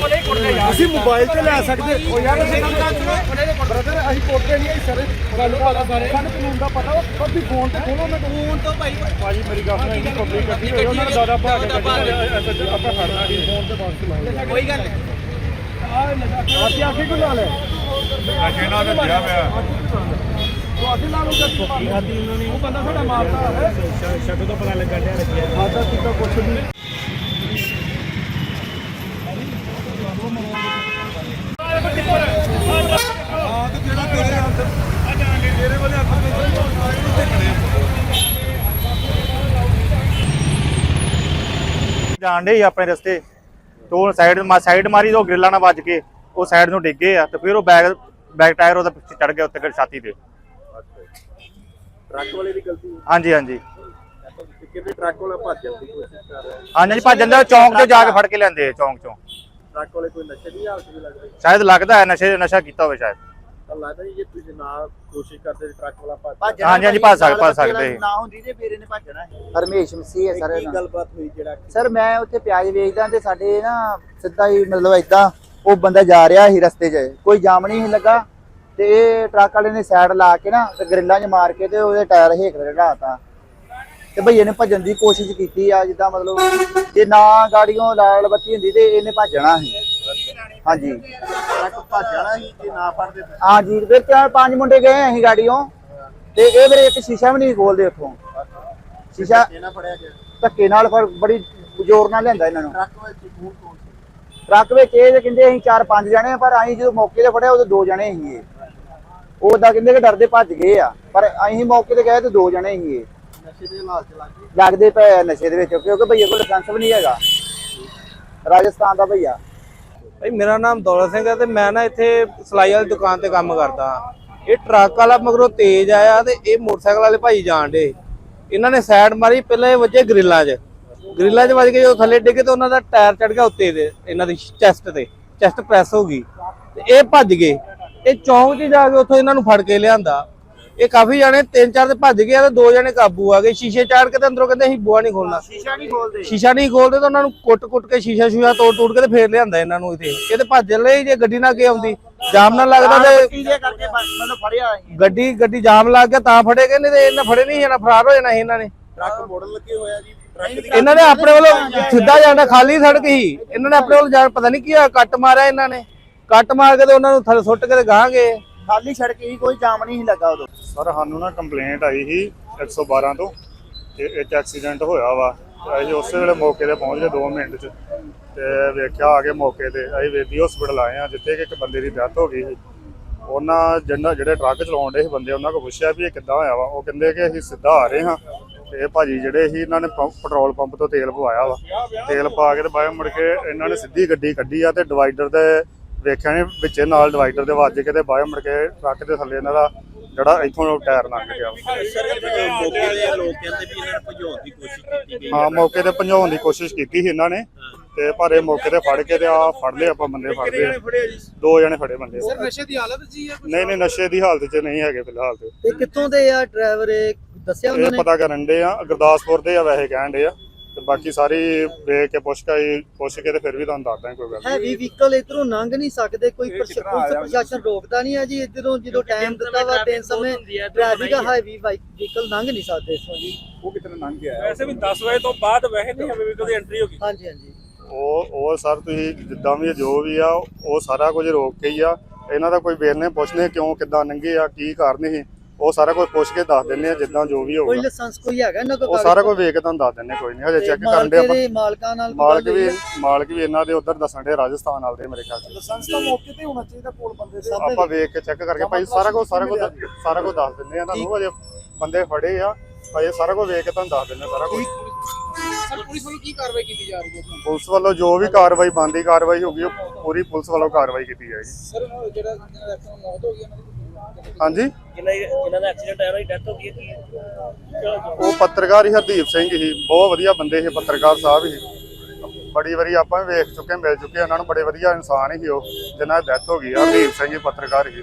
ਅਸੀਂ ਮੋਬਾਈਲ ਤੇ ਲੈ ਸਕਦੇ ਉਹ ਯਾਰ ਬ੍ਰਦਰ ਅਸੀਂ ਕੋਟੇ ਨਹੀਂ ਸਰ ਸਾਨੂੰ ਪਤਾ ਸਾਰੇ। ਸਾਨੂੰ ਕਾਨੂੰਨ ਦਾ ਪਤਾ ਉਹ ਵੀ ਫੋਨ ਤੇ ਖੋਲੋ ਮੈਂ ਫੋਨ ਤੋਂ ਭਾਈ ਭਾਜੀ ਮੇਰੀ ਗੱਲ ਸੁਣੋ ਇੰਨੀ ਪਬਲਿਕ ਇਕੱਠੀ ਹੋਈ ਉਹਨਾਂ ਨੇ ਦਾਦਾ ਭਾਗ ਕੇ ਗੱਡੀ ਆਪਾਂ ਖੜਨਾ ਨਹੀਂ ਫੋਨ ਤੇ ਬਾਕਸ ਲਾਉਂਦੇ ਕੋਈ ਗੱਲ ਨਹੀਂ। ਆਤੀ ਆਖੀ ਕੋ ਲਾ ਲੈ ਨਸ਼ੇ ਨਾਲ ਪਿਆ। ਲਾ ਲੋ ਗੱਡੀ ਆਤੀ ਉਹਨਾਂ ਨੇ ਉਹ ਬੰਦਾ ਸਾਡਾ ਮਾਰਦਾ ਹੈ। ਸ਼ਕਲ ਤੋਂ ਪਤਾ ਲੱਗਾ ਡਿਆ ਕਿਤਾ ਕੁਛ ਨਹੀਂ ਜਾਣ ਡੇ ਆਪਣੇ ਰਸਤੇ। ਤੋਂ ਸਾਈਡ ਮਾ ਸਾਈਡ ਮਾਰੀ ਤੋਂ ਗ੍ਰਿਲਾਂ ਨਾਲ ਵੱਜ ਕੇ ਉਹ ਸਾਈਡ ਨੂੰ ਡਿੱਗੇ ਆ ਤੇ ਫਿਰ ਉਹ ਬੈਕ ਬੈਕ ਟਾਇਰ ਉਹਦਾ ਪਿੱਛੇ ਚੜ ਗਿਆ ਉੱਤੇ ਛਾਤੀ ਤੇ। ਟਰੱਕ ਵਾਲੇ ਦੀ ਗਲਤੀ ਹਾਂਜੀ ਹਾਂਜੀ। ਕਿਤੇ ਟਰੱਕ ਵਾਲਾ ਭੱਜਣ ਦੀ ਕੋਸ਼ਿਸ਼ ਕਰ ਰਿਹਾ ਹਾਂਜੀ ਹਾਂਜੀ ਭੱਜਣ ਦਾ ਚੌਂਕ 'ਚੋਂ ਜਾ ਕੇ ਫੜ ਕੇ ਲੈਂਦੇ ਚੌਂਕ 'ਚੋਂ। ਟਰੱਕ ਵਾਲੇ ਕੋਈ ਨਸ਼ੇ ਦੀ ਹਾਲਤ ਵੀ ਲੱਗ ਰਹੀ ਸ਼ਾਇਦ ਲੱਗਦਾ ਹੈ ਨਸ਼ੇ ਨਸ਼ਾ ਕੀਤਾ ਹੋਵੇ ਸ਼ਾਇਦ। ਤਾਂ ਲੱਗਦਾ ਜੀ ਜੇ ਤੁਸੀਂ ਨਾ ਕੋਸ਼ਿਸ਼ ਕਰਦੇ ਟਰੱਕ ਵਾਲਾ ਭੱਜ ਹਾਂਜੀ, ਹਾਂਜੀ, ਭੱਜ ਸਕ- ਭੱਜ ਸਕਦੇ। ਨਾ ਹੁੰਦੀ ਤੇ ਫਿਰ ਇਹਨੇ ਭੱਜਣਾ ਸੀ। ਹਰਮੇਸ਼ ਮਸੀਹ ਹੈ ਸਰ ਕੀ ਇਹਦਾ। ਗੱਲਬਾਤ ਹੋਈ ਜਿਹੜਾ ਸਰ ਮੈਂ ਉੱਥੇ ਪਿਆਜ਼ ਵੇਚਦਾ ਤੇ ਸਾਡੇ ਨਾ ਸਿੱਧਾ ਹੀ ਮਤਲਬ ਏਦਾਂ ਉਹ ਬੰਦਾ ਜਾ ਰਿਹਾ ਸੀ ਰਸਤੇ 'ਚ ਕੋਈ ਜਾਮ ਨਹੀਂ ਸੀ ਲੱਗਾ ਤੇ ਇਹ ਟਰੱਕ ਵਾਲੇ ਨੇ ਸਾਈਡ ਲਾ ਕੇ ਨਾ ਤੇ ਗਰਿੱਲਾਂ 'ਚ ਮਾਰ ਕੇ ਤੇ ਉਹਦੇ ਟਾਇਰ ਹੇਕ ਰੜਾਤਾ ਤੇ ਭਈਏ ਨੇ ਭੱਜਣ ਦੀ ਕੋਸ਼ਿਸ਼ ਕੀਤੀ ਆ ਜਿੱਦਾਂ ਮਤਲਬ ਜੇ ਨਾ ਗਾੜੀਆਂ ਲਾਲ ਬੱਤੀ ਹੁੰਦੀ ਤੇ ਇਹਨੇ ਭੱਜਣਾ ਸੀ ਹਾਂਜੀ। ਟਰੱਕ ਭੱਜ ਜਾਣਾ ਸੀ ਜੇ ਨਾ ਫੜਦੇ ਤਾਂ। ਹਾਂਜੀ ਫਿਰ ਚਾਰ ਪੰਜ ਮੁੰਡੇ ਗਏ ਅਸੀਂ ਗਾੜੀਆਂ ਤੇ ਇਹ ਵੀਰੇ ਇੱਕ ਸ਼ੀਸ਼ਾ ਵੀ ਨਹੀਂ ਖੋਲਦੇ ਉੱਥੋਂ। ਸ਼ੀਸ਼ਾ ਇਹ ਨਾ ਫੜਿਆ ਗਿਆ। ਧੱਕੇ ਨਾਲ ਫਿਰ ਬੜੀ ਜ਼ੋਰ ਨਾਲ ਲਿਆਂਦਾ ਇਹਨਾਂ ਨੂੰ। ਟਰੱਕ ਵਿੱਚ ਕੌਣ ਸੀ ਟਰੱਕ ਵਿੱਚ ਇਹ ਤੇ ਕਹਿੰਦੇ ਅਸੀਂ ਚਾਰ ਪੰਜ ਜਣੇ ਆ, ਪਰ ਅਸੀਂ ਜਦੋਂ ਮੌਕੇ ਤੇ ਫੜਿਆ ਉਦੋਂ ਦੋ ਜਣੇ ਸੀ ਇਹ। ਉਹ ਤਾਂ ਕਹਿੰਦੇ ਕਿ ਡਰਦੇ ਭੱਜ ਗਏ ਆ ਪਰ ਅਸੀਂ ਮੌਕੇ ਤੇ ਗਏ ਤੇ ਦੋ ਜਣੇ ਸੀ ਇਹ। ਨਸ਼ੇ ਦੇ ਹਾਲਾਤ ਚ ਲੱਗ ਗਏ। ਲੱਗਦੇ ਪਏ ਆ ਨਸ਼ੇ ਦੇ ਵਿੱਚ ਕਿਉਂਕਿ ਭਈਏ ਕੋਲ ਲਾਇਸੈਂਸ ਵੀ ਨਹੀਂ ਹੈਗਾ। ਰਾਜਸਥਾਨ ਦਾ ਭਈਆ। ਭਾਈ, ਮੇਰਾ ਨਾਮ ਦੌਲਤ ਸਿੰਘ ਹੈ ਤੇ ਮੈਂ ਨਾ ਇੱਥੇ ਸਲਾਈ ਵਾਲੀ ਦੁਕਾਨ ਤੇ ਕੰਮ ਕਰਦਾ ਇਹ ਟਰੱਕ ਵਾਲਾ ਮਗਰੋਂ ਤੇਜ਼ ਆਇਆ ਤੇ ਇਹ ਮੋਟਰਸਾਈਕਲ ਵਾਲੇ ਭਾਈ ਜਾਣ ਡੇ ਇਹਨਾਂ ਨੇ ਸਾਈਡ ਮਾਰੀ, ਪਹਿਲਾਂ ਇਹ ਵੱਜੇ ਗ੍ਰਿਲਾਂ 'ਚ। ਗ੍ਰਿਲਾਂ 'ਚ ਵੱਜ ਕੇ ਜਦੋਂ ਥੱਲੇ ਡਿੱਗੇ ਤੇ ਉਹਨਾਂ ਦਾ ਟਾਇਰ ਚੜ ਗਿਆ ਉੱਤੇ ਦੇ, ਇਹਨਾਂ ਦੀ ਚੈਸਟ ਤੇ। ਚੈਸਟ ਪ੍ਰੈਸ ਹੋ ਗਈ। ਤੇ ਇਹ ਭੱਜ ਗਏ। ਇਹ ਚੌਂਕ 'ਚ ਜਾ ਕੇ ਉੱਥੋਂ ਇਹਨਾਂ ਨੂੰ ਫੜ ਕੇ ਲਿਆਂਦਾ। ਇਹ ਕਾਫੀ ਜਾਣੇ ਤਿੰਨ ਚਾਰ ਤੇ ਭੱਜ ਗਏ ਤੇ ਦੋ ਜਣੇ ਕਾਬੂ ਆ ਗਏ। ਸ਼ੀਸ਼ੇ ਚਾੜ ਕੇ ਤੇ ਅੰਦਰੋਂ ਕਹਿੰਦੇ ਅਸੀਂ ਬੂਆ ਨਹੀਂ ਖੋਲਣਾ। ਸ਼ੀਸ਼ਾ ਨਹੀਂ ਖੋਲਦੇ। ਸ਼ੀਸ਼ਾ ਨਹੀਂ ਖੋਲਦੇ ਤਾਂ ਉਹਨਾਂ ਨੂੰ ਕੁੱਟ-ਕੁੱਟ ਕੇ ਸ਼ੀਸ਼ਾ ਸ਼ੂਸ਼ਾ ਤੋੜ ਤੋੜ ਕੇ ਤੇ ਫੇਰ ਲਿਆਂਦਾ ਇਹਨਾਂ ਨੂੰ ਇੱਥੇ। ਇਹ ਤੇ ਭੱਜ ਲਈ ਜੇ ਗੱਡੀ ਨਾ ਅੱਗੇ ਆਉਂਦੀ। ਜਾਮ ਨਾ ਲੱਗਦਾ ਤੇ ਗੱਡੀ ਗੱਡੀ ਜਾਮ ਲੱਗ ਗਿਆ ਤਾਂ ਫੜੇ ਗਏ ਨਹੀਂ ਤੇ ਇਹਨਾਂ ਫੜੇ ਨਹੀਂ ਜਾਣਾ ਫਰਾਰ ਹੋ ਜਾਣਾ ਸੀ ਇਹਨਾਂ ਨੇ। ਟਰੱਕ ਮੋੜਨ ਲੱਗੇ ਹੋਇਆ ਜੀ ਇਹਨਾਂ ਨੇ ਆਪਣੇ ਵੱਲੋਂ ਸਿੱਧਾ ਜਾਣਾ ਖਾਲੀ ਸੜਕ ਹੀ। ਇਹਨਾਂ ਨੇ ਆਪਣੇ ਵੱਲੋਂ ਜਾਣ ਪਤਾ ਨਹੀਂ ਕੀ ਹੋਇਆ ਕੱਟ ਮਾਰਿਆ ਇਹਨਾਂ ਨੇ। ਕੱਟ ਮਾਰ ਕੇ ਤੇ ਉਹਨਾਂ ਨੂੰ ਥੱਲੇ ਸੁੱਟ ਕੇ ਤੇ ਗਾਂ ਗਏ। ਖਾਲੀ ਸੜਕ ਹੀ ਕੋਈ ਜਾਮ ਨਹੀਂ ਸੀ ਲੱਗਾ ਉਦੋਂ। ਸਰ, ਸਾਨੂੰ ਨਾ ਕੰਪਲੇਂਟ ਆਈ ਸੀ 112 ਤੋਂ ਕਿ ਇੱਕ ਐਕਸੀਡੈਂਟ ਹੋਇਆ ਵਾ। ਤੇ ਅਸੀਂ ਉਸੇ ਵੇਲੇ ਮੌਕੇ ਤੇ ਪਹੁੰਚ ਗਏ 2 ਮਿੰਟ 'ਚ ਤੇ ਵੇਖਿਆ ਆ ਕੇ ਮੌਕੇ ਤੇ ਅਸੀਂ ਵੇਦੀ ਹਸਪੀਟਲ ਆਏ ਆ ਜਿੱਥੇ ਕਿ ਇੱਕ ਬੰਦੇ ਦੀ ਡੈਥ ਹੋ ਗਈ ਸੀ। ਉਹਨਾਂ ਜਿਹੜਾ ਜਿਹੜੇ ਟਰੱਕ ਚਲਾਉਣ ਦੇ ਸੀ ਬੰਦੇ, ਉਹਨਾਂ ਕੋਲ ਪੁੱਛਿਆ ਵੀ ਇਹ ਕਿੱਦਾਂ ਹੋਇਆ ਵਾ। ਉਹ ਕਹਿੰਦੇ ਕਿ ਅਸੀਂ ਸਿੱਧਾ ਆ ਰਹੇ ਹਾਂ ਤੇ ਇਹ ਭਾਜੀ ਜਿਹੜੇ ਸੀ, ਇਹਨਾਂ ਨੇ ਪੰਪ ਪੈਟਰੋਲ ਪੰਪ ਤੋਂ ਤੇਲ ਪਵਾਇਆ ਵਾ। ਤੇਲ ਪਾ ਕੇ ਤੇ ਬਾਅਦ ਮੁੜ ਕੇ ਇਹਨਾਂ ਨੇ ਸਿੱਧੀ ਗੱਡੀ ਕੱਢੀ ਆ ਤੇ ਡਿਵਾਈਡਰ ਦੇ ਵੇਖਿਆ ਨੇ ਵਿੱਚੇ ਨਾਲ ਡਿਵਾਈਡਰ ਦੇ ਵੱਜ ਕੇ ਤੇ ਬਾਅਦ ਮੁੜ ਕੇ ਟਰੱਕ ਦੇ ਥੱਲੇ ਇਹਨਾਂ ਦਾ ਜਿਹੜਾ ਇੱਥੋਂ ਟਾਇਰ ਲੰਘ ਗਿਆ। ਮੌਕੇ ਦੇ ਲੋਕ ਕਹਿੰਦੇ ਵੀ ਇਹਨਾਂ ਨੂੰ ਭਜਾਉਣ ਦੀ ਕੋਸ਼ਿਸ਼ ਕੀਤੀ ਗਈ ਹਾਂ ਮੌਕੇ ਤੇ ਭਜਾਉਣ ਦੀ ਕੋਸ਼ਿਸ਼ ਕੀਤੀ ਸੀ ਇਹਨਾਂ ਨੇ ਤੇ ਪਰ ਇਹ ਮੌਕੇ ਤੇ ਫੜ ਕੇ ਤੇ ਆ ਫੜ ਲਏ ਆਪਾਂ ਬੰਦੇ ਫੜ ਲਏ। ਦੋ ਜਣੇ ਫੜੇ ਬੰਦੇ। ਸਰ ਨਸ਼ੇ ਦੀ ਹਾਲਤ ਜੀ ਹੈ ਨਹੀਂ ਨਹੀਂ ਨਸ਼ੇ ਦੀ ਹਾਲਤ 'ਚ ਨਹੀਂ ਹੈਗੇ ਫਿਲਹਾਲ ਤੇ। ਤੇ ਕਿੱਥੋਂ ਦੇ ਆ? ਡਰਾਈਵਰ ਦੱਸਿਆ ਇਹ ਪਤਾ ਕਰਨ ਦੇ ਆ ਗੁਰਦਾਸਪੁਰ ਦੇ ਆ ਵੈਸੇ ਕਹਿਣ ਦੇ ਆ। ਬਾਕੀ ਸਾਰੀ ਵੇਖ ਕੇ ਪੁੱਛ ਕੇ ਪੁੱਛ ਕੇ ਤੇ ਫਿਰ ਵੀ ਤੁਹਾਨੂੰ ਦੱਸਦਾ ਕੋਈ ਗੱਲ ਨੀ। ਹੈਵੀ ਵਹੀਕਲ ਇਧਰੋਂ ਲੰਘ ਨਹੀਂ ਸਕਦੇ ਕੋਈ ਪ੍ਰਸ਼ਾਸਨ ਰੋਕਦਾ ਨਹੀਂ ਹੈ ਜੀ ਇਧਰੋਂ ਜਦੋਂ ਟਾਈਮ ਦਿੱਤਾ ਵਾ ਦਿਨ ਸਮੇਂ ਟ੍ਰੈਫਿਕ ਹੈਵੀ ਵਹੀਕਲ ਲੰਘ ਨਹੀਂ ਸਕਦੇ ਇਸੋਂ ਜੀ। ਉਹ ਕਿਤਨੇ ਲੰਘ ਗਿਆ ਵੈਸੇ ਵੀ 10 ਵਜੇ ਤੋਂ ਬਾਅਦ ਵੈਸੇ ਨਹੀਂ ਹਮੇ ਵੀ ਕਦੇ ਐਂਟਰੀ ਹੋਗੀ ਹਾਂਜੀ ਹਾਂਜੀ। ਉਹ ਉਹ ਸਰ ਤੁਸੀਂ ਜਿੱਦਾਂ ਵੀ ਜੋ ਵੀ ਆ ਉਹ ਸਾਰਾ ਕੁਝ ਰੋਕ ਕੇ ਹੀ ਆ। ਇਹਨਾਂ ਦਾ ਕੋਈ ਵੇਰਨੇ ਪੁੱਛਨੇ ਕਿਉਂ ਕਿੱਦਾਂ ਲੰਘੇ ਆ ਕੀ ਕਾਰਨ ਸੀ? ਉਹ ਸਾਰਾ ਕੁਝ ਪੁੱਛ ਕੇ ਦੱਸ ਦਿੰਨੇ ਆ ਜਿੱਦਾਂ ਜੋ ਵੀ ਕੋਈ ਹੋਊਗਾ। ਲਾਇਸੈਂਸ ਕੋਈ ਹੈਗਾ ਇਹਨਾਂ ਕੋਲ ਉਹ ਸਾਰਾ ਕੁਝ ਵੇਖ ਕੇ ਤੁਹਾਨੂੰ ਦੱਸ ਦਿੰਨੇ ਕੋਈ ਨਹੀਂ ਹਜੇ ਚੈੱਕ ਕਰਨ ਦੇ ਆਪਾਂ। ਮਾਲਕਾਂ ਨਾਲ ਕੋਈ ਮਾਲਕ ਗੱਲ ਵੀ ਹੈ? ਮਾਲਕ ਵੀ ਇਹਨਾਂ ਦੇ ਉਧਰ ਦੱਸਣ ਦੇ ਰਾਜਸਥਾਨ ਵਾਲੇ ਦੇ ਮੇਰੇ ਖਿਆਲ ਚ। ਲਾਇਸੈਂਸ ਤਾਂ ਮੌਕੇ ਤੇ ਹੋਣਾ ਚਾਹੀਦਾ ਕੋਲ ਬੰਦੇ ਦੇ। ਆਪਾਂ ਵੇਖ ਕੇ ਚੈੱਕ ਕਰਕੇ ਭਾਈ ਸਾਰਾ ਕੁਝ ਸਾਰਾ ਕੁਝ ਸਾਰਾ ਕੁਝ ਦੱਸ ਦਿੰਦੇ ਆ ਤੁਹਾਨੂੰ ਅਜੇ ਬੰਦੇ ਫੜੇ ਆ ਅਜੇ ਸਾਰਾ ਕੁਝ ਵੇਖ ਕੇ ਤੁਹਾਨੂੰ ਦੱਸ ਆ ਸਾਰਾ ਕੁਝ। ਸਰ ਪੁਲਿਸ ਵੱਲੋਂ ਕੀ ਕਾਰਵਾਈ ਕੀਤੀ ਜਾ ਰਹੀ ਹੈ ਜੀ? ਪੁਲਿਸ ਵੱਲੋਂ ਜੋ ਵੀ ਕਾਰਵਾਈ ਬੰਦੀ ਕਾਰਵਾਈ ਹੋਗੀ ਉਹ ਪੂਰੀ ਪੁਲਿਸ ਵੱਲੋਂ ਕਾਰਵਾਈ ਕੀਤੀ ਜਾਏਗੀ। ਸਰ ਜਿਹੜਾ ਜਿਹੜਾ ਐਕਸੀਡੈਂਟ ਮੌਤ ਹੋ ਗਈ ਉਹਨਾਂ ਦੀ ਹਾਂਜੀ। ਜਿਨ੍ਹਾਂ ਜਿਨ੍ਹਾਂ ਦਾ ਐਕਸੀਡੈਂਟ ਆਇਆ ਉਹਦੀ ਡੈਥ ਹੋ ਗਈ ਹੈ ਕੀ ਉਹ ਪੱਤਰਕਾਰ ਹੀ ਹਰਦੀਪ ਸਿੰਘ ਸੀ ਬਹੁਤ ਵਧੀਆ ਬੰਦੇ ਸੀ ਪੱਤਰਕਾਰ ਸਾਹਿਬ ਸੀ ਬੜੀ ਵਾਰੀ ਆਪਾਂ ਵੀ ਵੇਖ ਚੁੱਕੇ ਮਿਲ ਚੁੱਕੇ ਉਹਨਾਂ ਨੂੰ ਬੜੇ ਵਧੀਆ ਇਨਸਾਨ ਸੀ ਉਹ ਜਿਨ੍ਹਾਂ ਦੀ ਡੈਥ ਹੋ ਗਈ ਆ ਹਰਦੀਪ ਸਿੰਘ ਹੀ ਪੱਤਰਕਾਰ ਸੀ